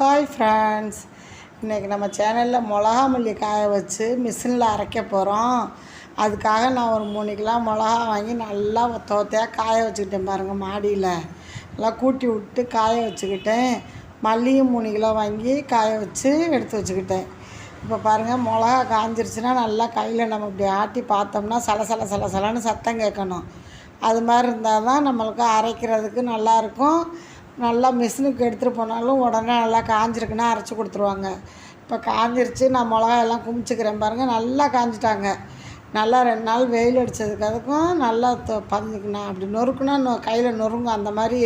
Hi friends இன்றைக்கி நம்ம சேனலில் மிளகா மல்லி காய வச்சு மிஷினில் அரைக்க போகிறோம் அதுக்காக நான் ஒரு மூணு கிலோ மிளகா வாங்கி நல்லா தோத்தையாக காய வச்சுக்கிட்டேன் பாருங்கள் மாடியில். நல்லா கூட்டி விட்டு காய வச்சுக்கிட்டேன். மல்லியும் மூணு கிலோ வாங்கி காய வச்சு எடுத்து வச்சுக்கிட்டேன். இப்போ பாருங்கள் மிளகா காஞ்சிருச்சுன்னா நல்லா கையில் நம்ம இப்படி ஆட்டி பார்த்தோம்னா சல சல சல சலன்னு சத்தம் கேட்கணும். அது மாதிரி இருந்தால் தான் நம்மளுக்கு அரைக்கிறதுக்கு நல்லாயிருக்கும் நல்லா மிஷினுக்கு எடுத்துகிட்டு போனாலும் உடனே நல்லா காஞ்சிருக்குன்னா அரைச்சி கொடுத்துருவாங்க. இப்போ காஞ்சிருச்சு நான் மிளகா எல்லாம் குமிச்சிக்கிறேன் பாருங்கள் நல்லா காஞ்சிட்டாங்க. நல்லா ரெண்டு நாள் வெயில் அடித்ததுக்கு அதுக்கும் நல்லா தொ- அப்படி நொறுக்குனா நொ கையில் நொறுங்கும். அந்த மாதிரி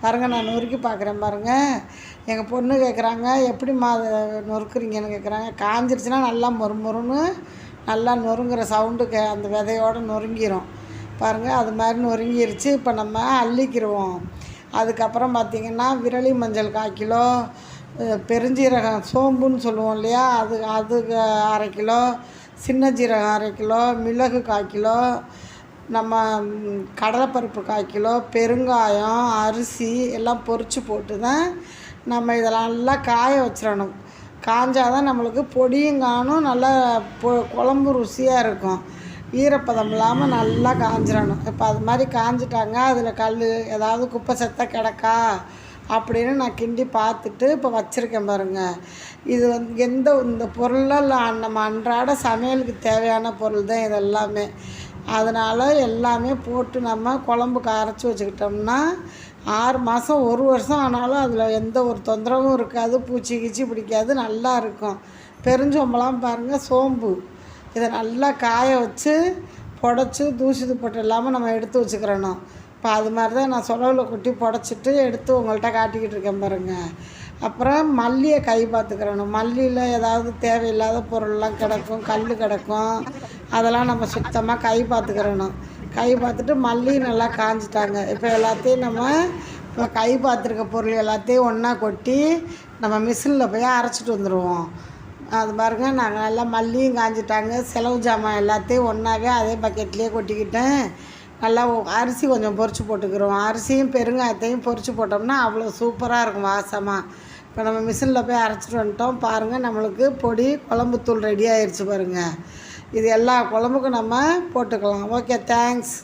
பாருங்கள் நான் நொறுக்கி பார்க்குறேன் பாருங்கள் எங்கள் பொண்ணு கேட்குறாங்க எப்படிம்மா அதை நொறுக்குறீங்கன்னு கேட்குறாங்க காஞ்சிருச்சுன்னா நல்லா மொறு மொறுன்னு நல்லா நொறுங்குற சவுண்டு கே அந்த விதையோடு நொறுங்கிடும் பாருங்கள் அது மாதிரி நொறுங்கிருச்சு. இப்போ நம்ம அள்ளிக்கிடுவோம் அதுக்கப்புறம் பார்த்திங்கன்னா விரலி மஞ்சள் கால் கிலோ பெருஞ்சீரகம் சோம்புன்னு சொல்லுவோம் இல்லையா? அது அது அரை கிலோ சின்ன ஜீரகம் அரை கிலோ மிளகு கால் கிலோ நம்ம கடலைப்பருப்பு கால் கிலோ பெருங்காயம் அரிசி எல்லாம் பொறிச்சு போட்டு தான் நம்ம இதெல்லாம் நல்லா காய வச்சிடணும். காஞ்சாதான் நம்மளுக்கு பொடியும் காணும் நல்லா பொ குழம்பு ருசியாக இருக்கும். ஈரப்பதம் இல்லாமல் நல்லா காஞ்சிடணும் இப்போ அது மாதிரி காஞ்சிட்டாங்க அதில் கல் ஏதாவது குப்பை செத்த கிடக்கா அப்படின்னு நான் கிண்டி பார்த்துட்டு இப்போ வச்சுருக்கேன் பாருங்கள் இது வந்து எந்த இந்த பொருளெல்லாம் நம்ம அன்றாட சமையலுக்கு தேவையான பொருள் தான் இது எல்லாமே. அதனால் எல்லாமே போட்டு நம்ம குழம்புக்கு அரைச்சி வச்சுக்கிட்டோம்னா ஆறு மாதம் ஒரு வருஷம் ஆனாலும் அதில் எந்த ஒரு தொந்தரவும் இருக்காது பூச்சி கீச்சி பிடிக்காது நல்லா இருக்கும். பெருஞ்சோம்பலாம் பாருங்கள் சோம்பு. இதை நல்லா காய வச்சு புடச்சி தூசி துப்பட்டு இல்லாமல் நம்ம எடுத்து வச்சுக்கிறணும். இப்போ அது மாதிரி தான் நான் சொலவில் கொட்டி புடச்சிட்டு எடுத்து உங்கள்கிட்ட காட்டிக்கிட்டு இருக்கேன் பாருங்கள் அப்புறம் மல்லியை கை பார்த்துக்கிறணும். மல்லியில் ஏதாவது தேவையில்லாத பொருள்லாம் கிடக்கும் கல் கிடக்கும். அதெல்லாம் நம்ம சுத்தமாக கை பார்த்துக்கிறணும். கை பார்த்துட்டு மல்லி நல்லா காஞ்சிட்டாங்க. இப்போ எல்லாத்தையும் நம்ம இப்போ கை பார்த்துருக்க பொருள் எல்லாத்தையும் ஒன்றா கொட்டி நம்ம மிஷினில் போய் அரைச்சிட்டு வந்துடுவோம் அது பாருங்க நாங்கள் நல்லா மல்லியும் காஞ்சிட்டாங்க. செலவு ஜாமான் எல்லாத்தையும் ஒன்றாவே அதே பக்கெட்லேயே கொட்டிக்கிட்டேன். நல்லா அரிசி கொஞ்சம் பொறிச்சு போட்டுக்கிறோம். அரிசியும் பெருங்காயத்தையும் பொறிச்சு போட்டோம்னா அவ்வளோ சூப்பராக இருக்கும் வாசமாக இப்போ நம்ம மிஷினில் போய் அரைச்சிட்டு வந்துட்டோம். பாருங்கள் நம்மளுக்கு பொடி குழம்புத்தூள் ரெடி ஆயிடுச்சு பாருங்கள் இது எல்லா குழம்புக்கும் நம்ம போட்டுக்கலாம். Okay thanks